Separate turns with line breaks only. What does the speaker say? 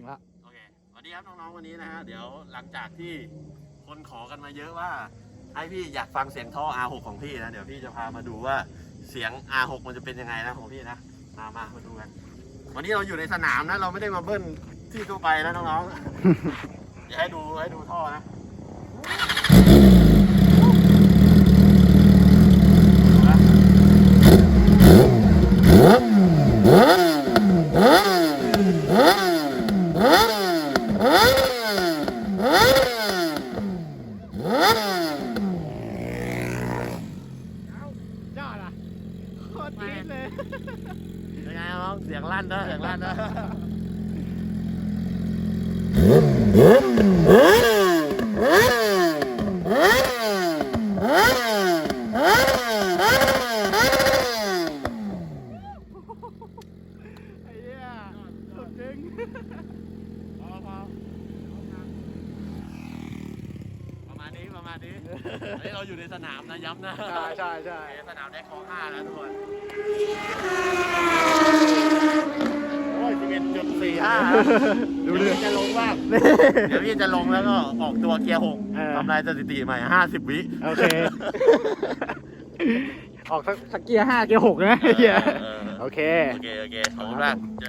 ถึงละ
โอเคสวัสดีครับน้องๆวันนี้นะฮะเดี๋ยวหลังจากที่คนขอกันมาเยอะว่าให้พี่อยากฟังเสียงท่อ R6 ของพี่นะเดี๋ยวพี่จะพามาดูว่าเสียง R6 มันจะเป็นยังไงนะของพี่นะมามามาดูกัน วันนี้เราอยู่ในสนามนะ เราไม่ได้มาเบิ้ลที่ทั่วไปนะน้องๆเดี๋ยวให้ดูให้ดูท่อนะ
โคตรจี๊ดเลย
ยังไงน้องเสียงลั่นนะเสียงลั่นนะ
ไอ้เหี้ยสุดจริง
พอพอประ มาณนี้ประมาณนี้เฮ้ยเราอยู่ในสนามนะย้ำนะ
ใช่ใช่ใช่
ในสนามแดกคลองห้านะทุกคนโอ้ยสิบเอ็ดจุดสี่ห้า
ดูดิ
เดี๋ยวพี่จะลงบ้าง
นี่
เดี๋ยวพี่จะลงแล้วก็ออกตัวเกียร์หก
เออ
ทำลายสถิติใหม่ห้าสิบวิ
โอเค ออกสักสักเกียร์ห้าเกียร์หกนะไอ้เหี้ย
เออเออ
โอเค
โอเค โอเค ขอบคุณมากเจอกัน